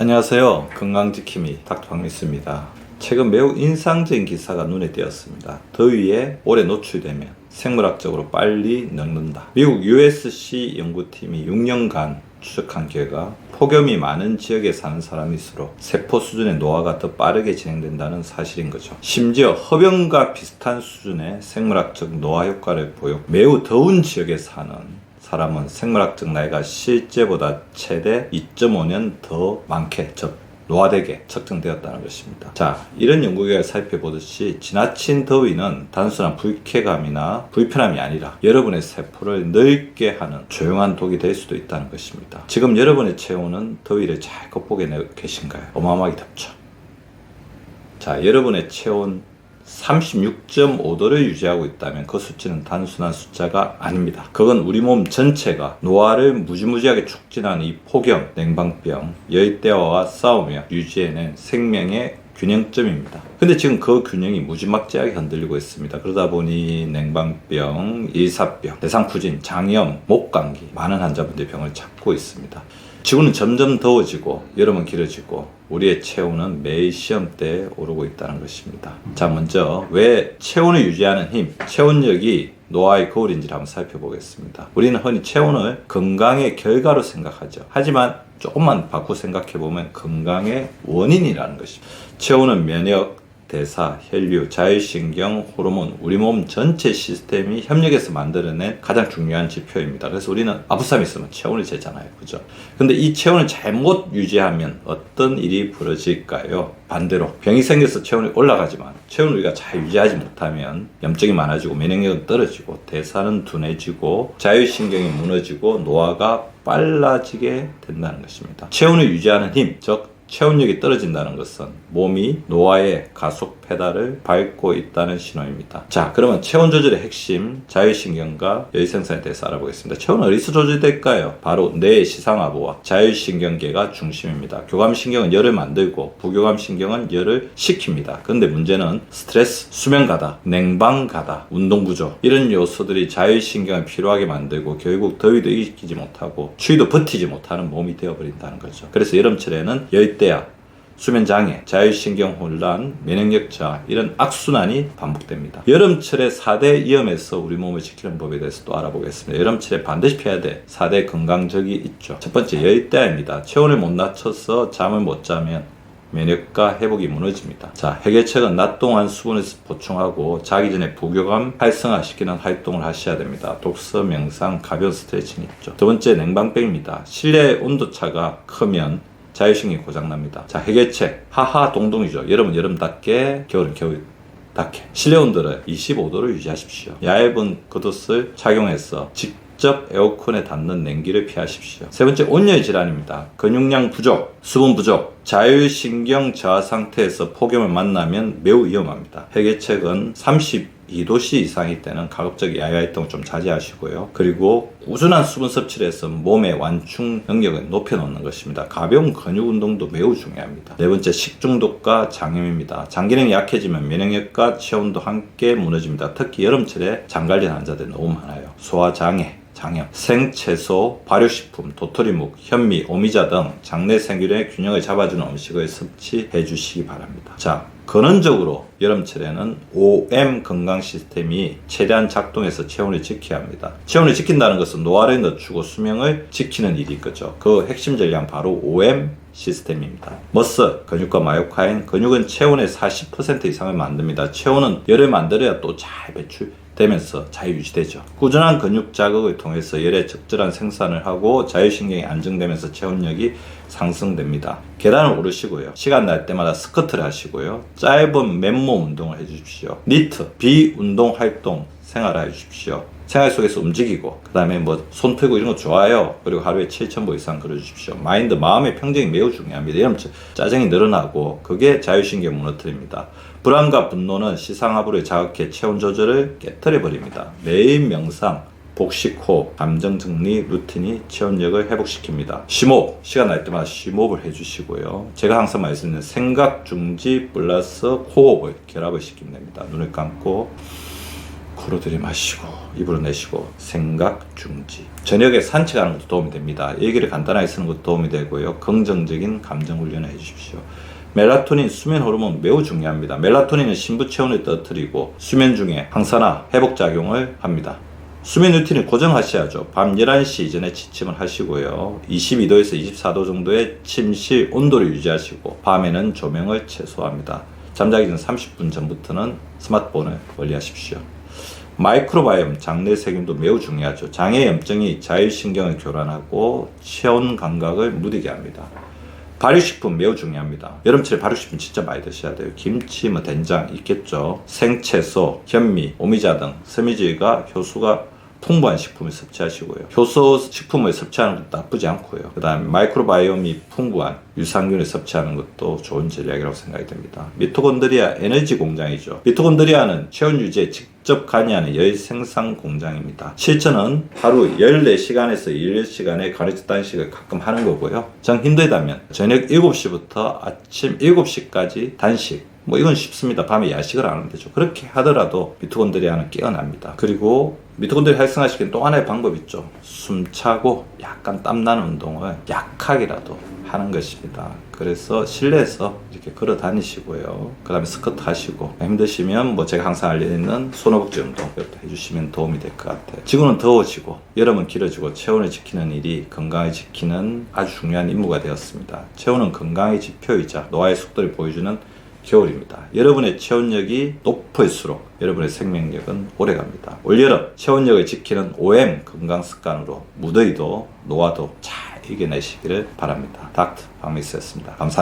안녕하세요. 건강지킴이 닥터 박미수입니다. 최근 매우 인상적인 기사가 눈에 띄었습니다. 더위에 오래 노출되면 생물학적으로 빨리 늙는다. 미국 USC 연구팀이 6년간 추적한 결과 폭염이 많은 지역에 사는 사람일수록 세포 수준의 노화가 더 빠르게 진행된다는 사실인 거죠. 심지어 흡연과 비슷한 수준의 생물학적 노화 효과를 보여 매우 더운 지역에 사는 사람은 생물학적 나이가 실제보다 최대 2.5년 더 많게 즉 노화되게 측정되었다는 것입니다. 자, 이런 연구 결과를 살펴보듯이 지나친 더위는 단순한 불쾌감이나 불편함이 아니라 여러분의 세포를 늙게 하는 조용한 독이 될 수도 있다는 것입니다. 지금 여러분의 체온은 더위를 잘 극복해 계신가요? 어마어마하게 덥죠. 자, 여러분의 체온 36.5도를 유지하고 있다면 그 수치는 단순한 숫자가 아닙니다. 그건 우리 몸 전체가 노화를 무지무지하게 촉진하는 이 폭염, 냉방병, 열대어와 싸우며 유지해낸 생명의 균형점입니다. 근데 지금 그 균형이 무지막지하게 흔들리고 있습니다. 그러다 보니 냉방병, 일사병, 대상포진, 장염, 목감기 많은 환자분들이 병을 찾고 있습니다. 지구는 점점 더워지고 여름은 길어지고 우리의 체온은 매일 시험대에 오르고 있다는 것입니다. 자, 먼저 왜 체온을 유지하는 힘, 체온력이 노화의 거울인지를 한번 살펴보겠습니다. 우리는 흔히 체온을 건강의 결과로 생각하죠. 하지만 조금만 바꿔 생각해 보면 건강의 원인이라는 것입니다. 체온은 면역, 대사, 혈류, 자율신경, 호르몬, 우리 몸 전체 시스템이 협력해서 만들어낸 가장 중요한 지표입니다. 그래서 우리는 아부삼 있으면 체온이 재잖아요. 그죠? 근데 이 체온을 잘못 유지하면 어떤 일이 벌어질까요? 반대로 병이 생겨서 체온이 올라가지만 체온을 우리가 잘 유지하지 못하면 염증이 많아지고 면역력은 떨어지고 대사는 둔해지고 자율신경이 무너지고 노화가 빨라지게 된다는 것입니다. 체온을 유지하는 힘, 즉 체온력이 떨어진다는 것은 몸이 노화의 가속 페달을 밟고 있다는 신호입니다. 자, 그러면 체온 조절의 핵심 자율신경과 열생산에 대해서 알아보겠습니다. 체온은 어디서 조절될까요? 바로 뇌 시상하부와 자율신경계가 중심입니다. 교감신경은 열을 만들고 부교감신경은 열을 식힙니다. 그런데 문제는 스트레스, 수면 가다, 냉방 가다, 운동 부족 이런 요소들이 자율신경을 필요하게 만들고 결국 더위도 이기지 못하고 추위도 버티지 못하는 몸이 되어버린다는 거죠. 그래서 여름철에는 열 대야, 수면 장애, 자율신경 혼란, 면역력 저하 이런 악순환이 반복됩니다. 여름철에 4대 위험에서 우리 몸을 지키는 법에 대해서 또 알아보겠습니다. 여름철에 반드시 피해야 될 4대 건강적이 있죠. 첫 번째 열대야입니다. 체온을 못 낮춰서 잠을 못 자면 면역과 회복이 무너집니다. 자, 해결책은 낮 동안 수분을 보충하고 자기 전에 부교감 활성화시키는 활동을 하셔야 됩니다. 독서, 명상, 가벼운 스트레칭 있죠. 두 번째 냉방병입니다. 실내 온도차가 크면 자율신경이 고장납니다. 자, 해결책. 하하 동동이죠. 여름은 여름답게, 겨울은 겨울답게. 실내 온도를 25도를 유지하십시오. 얇은 겉옷을 착용해서 직접 에어컨에 닿는 냉기를 피하십시오. 세 번째, 온열 질환입니다. 근육량 부족, 수분 부족, 자율신경 저하 상태에서 폭염을 만나면 매우 위험합니다. 해결책은 32도씨 이상일 때는 가급적 야외 활동을 좀 자제하시고요. 그리고 꾸준한 수분 섭취를 해서 몸의 완충 능력을 높여놓는 것입니다. 가벼운 근육 운동도 매우 중요합니다. 네 번째 식중독과 장염입니다. 장기능이 약해지면 면역력과 체온도 함께 무너집니다. 특히 여름철에 장관리 환자들 너무 많아요. 소화장애, 장염, 생채소, 발효식품, 도토리묵, 현미, 오미자 등 장내 생균의 균형을 잡아주는 음식을 섭취해 주시기 바랍니다. 자, 근원적으로 여름철에는 OM 건강 시스템이 최대한 작동해서 체온을 지켜야 합니다. 체온을 지킨다는 것은 노화를 늦추고 수명을 지키는 일이 거죠. 그 핵심 전략 바로 OM 시스템입니다. 머슬, 근육과 마요카인, 근육은 체온의 40% 이상을 만듭니다. 체온은 열을 만들어야 또 잘 배출 되면서 잘 유지되죠. 꾸준한 근육 자극을 통해서 열의 적절한 생산을 하고 자율신경이 안정되면서 체온력이 상승됩니다. 계단을 오르시고요. 시간 날 때마다 스쿼트를 하시고요. 짧은 맨몸 운동을 해주십시오. 니트, 비운동 활동 생활을 해주십시오. 생활 속에서 움직이고 그 다음에 뭐 손 펴고 이런 거 좋아요. 그리고 하루에 7,000보 이상 걸어주십시오. 마인드, 마음의 평정이 매우 중요합니다. 이러면 짜증이 늘어나고 그게 자율신경 무너뜨립니다. 불안과 분노는 시상하부를 자극해 체온 조절을 깨뜨려 버립니다. 매일 명상, 복식 호흡, 감정 정리 루틴이 체온력을 회복시킵니다. 심호흡, 시간 날 때마다 심호흡을 해주시고요. 제가 항상 말씀드리는 생각 중지 플러스 호흡을 결합을 시키면 됩니다. 눈을 감고 코 코로 들이마시고 입으로 내쉬고 생각 중지. 저녁에 산책하는 것도 도움이 됩니다. 얘기를 간단하게 쓰는 것도 도움이 되고요. 긍정적인 감정 훈련을 해주십시오. 멜라토닌 수면 호르몬 매우 중요합니다. 멜라토닌은 신부 체온을 떨어뜨리고 수면 중에 항산화 회복 작용을 합니다. 수면 루틴을 고정하셔야죠. 밤 11시 이전에 취침을 하시고요. 22도에서 24도 정도의 침실 온도를 유지하시고 밤에는 조명을 최소화합니다. 잠자기 전 30분 전부터는 스마트폰을 멀리하십시오. 마이크로바이옴 장내 세균도 매우 중요하죠. 장애 염증이 자율신경을 교란하고 체온 감각을 무디게 합니다. 발효식품 매우 중요합니다. 여름철에 발효식품 진짜 많이 드셔야 돼요. 김치, 뭐 된장 있겠죠. 생채소, 현미, 오미자 등 섬유질과 효소가 풍부한 식품을 섭취하시고요. 효소 식품을 섭취하는 것도 나쁘지 않고요. 그 다음에 마이크로바이옴이 풍부한 유산균을 섭취하는 것도 좋은 전략이라고 생각이 됩니다. 미토콘드리아 에너지 공장이죠. 미토콘드리아는 체온 유지에 직접 관여하는 열 생산 공장입니다. 실전은 하루 14시간에서 18시간의 가르치 단식을 가끔 하는 거고요. 정 힘들다면 저녁 7시부터 아침 7시까지 단식 뭐 이건 쉽습니다. 밤에 야식을 안 하면 되죠. 그렇게 하더라도 미토콘드리아는 깨어납니다. 그리고 미토콘드리아 활성화시키는 또 하나의 방법이 있죠. 숨차고 약간 땀나는 운동을 약하게라도 하는 것입니다. 그래서 실내에서 이렇게 걸어 다니시고요. 그 다음에 스쿼트 하시고 힘드시면 뭐 제가 항상 알려드리는 손허벅지 운동 이것도 해주시면 도움이 될 것 같아요. 지구는 더워지고 여름은 길어지고 체온을 지키는 일이 건강을 지키는 아주 중요한 임무가 되었습니다. 체온은 건강의 지표이자 노화의 속도를 보여주는 겨울입니다. 여러분의 체온력이 높을수록 여러분의 생명력은 오래갑니다. 올여름 체온력을 지키는 OM 건강 습관으로 무더위도 노화도 잘 이겨내시기를 바랍니다. 닥터 박미스였습니다. 감사합니다.